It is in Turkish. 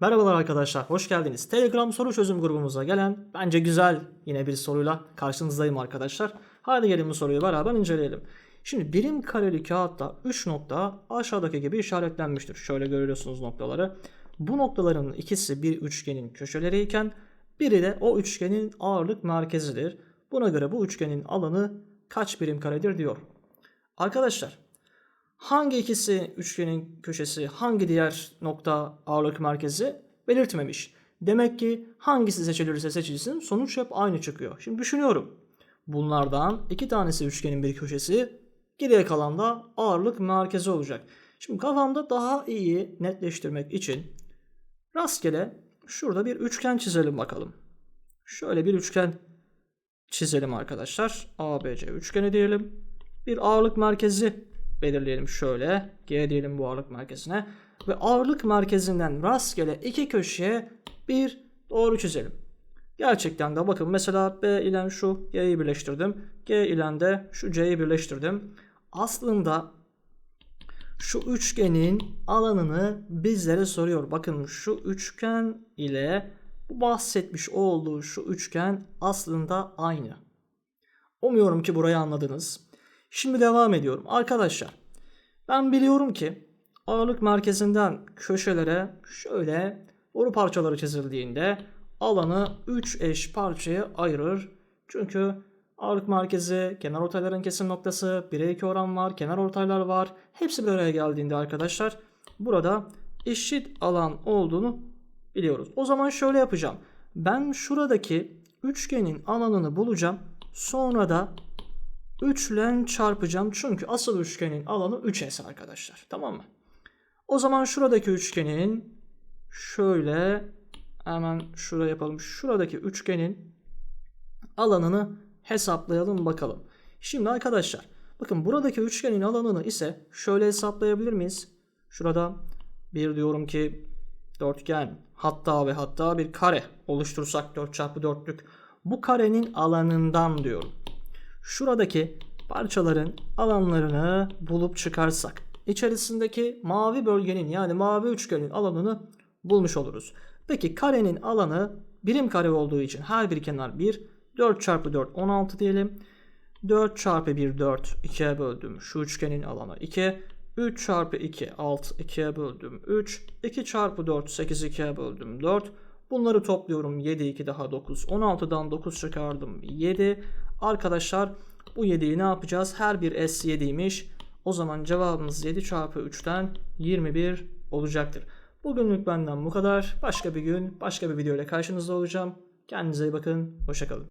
Merhabalar arkadaşlar, hoş geldiniz. Telegram soru çözüm grubumuza gelen bence güzel yine bir soruyla karşınızdayım arkadaşlar. Hadi gelin bu soruyu beraber inceleyelim. Şimdi birim kareli kağıtta 3 nokta aşağıdaki gibi işaretlenmiştir. Şöyle görüyorsunuz noktaları. Bu noktaların ikisi bir üçgenin köşeleriyken biri de o üçgenin ağırlık merkezidir. Buna göre bu üçgenin alanı kaç birim karedir diyor. Arkadaşlar hangi ikisi üçgenin köşesi, hangi diğer nokta ağırlık merkezi belirtmemiş. Demek ki hangisi seçilirse seçilsin sonuç hep aynı çıkıyor. Şimdi düşünüyorum. Bunlardan iki tanesi üçgenin bir köşesi, geriye kalan da ağırlık merkezi olacak. Şimdi kafamda daha iyi netleştirmek için rastgele şurada bir üçgen çizelim bakalım. Şöyle bir üçgen çizelim arkadaşlar. ABC üçgeni diyelim. Bir ağırlık merkezi belirleyelim şöyle. G diyelim bu ağırlık merkezine. Ve ağırlık merkezinden rastgele iki köşeye bir doğru çizelim. Gerçekten de bakın mesela B ile şu G'yi birleştirdim. G ile de şu C'yi birleştirdim. Aslında şu üçgenin alanını bizlere soruyor. Bakın şu üçgen ile bu bahsetmiş olduğu şu üçgen aslında aynı. Umuyorum ki burayı anladınız. Şimdi devam ediyorum. Arkadaşlar ben biliyorum ki ağırlık merkezinden köşelere şöyle boru parçaları çizildiğinde alanı 3 eş parçaya ayırır. Çünkü ağırlık merkezi, kenar ortayların kesim noktası, 1'e 2 oran var, kenar ortaylar var. Hepsi bir araya geldiğinde arkadaşlar burada eşit alan olduğunu biliyoruz. O zaman şöyle yapacağım. Ben şuradaki üçgenin alanını bulacağım. Sonra da 3 ile çarpacağım. Çünkü asıl üçgenin alanı 3S arkadaşlar. Tamam mı? O zaman şuradaki üçgenin şöyle hemen şuraya yapalım. Şuradaki üçgenin alanını hesaplayalım bakalım. Şimdi arkadaşlar bakın buradaki üçgenin alanını ise şöyle hesaplayabilir miyiz? Şurada bir diyorum ki dörtgen hatta ve hatta bir kare oluştursak 4 çarpı 4'lük bu karenin alanından diyorum. Şuradaki parçaların alanlarını bulup çıkarsak içerisindeki mavi bölgenin yani mavi üçgenin alanını bulmuş oluruz. Peki karenin alanı birim kare olduğu için her bir kenar 1. 4 çarpı 4 16 diyelim. 4 çarpı 1 4 2'ye böldüm. Şu üçgenin alanı 2. 3 çarpı 2 6 2'ye böldüm 3. 2 çarpı 4 8 2'ye böldüm 4. Bunları topluyorum 7 2 daha 9. 16'dan 9 çıkardım 7. Arkadaşlar bu 7'yi ne yapacağız? Her bir S 7'ymiş. O zaman cevabımız 7 çarpı 3'ten 21 olacaktır. Bugünlük benden bu kadar. Başka bir gün, başka bir video ile karşınızda olacağım. Kendinize iyi bakın. Hoşçakalın.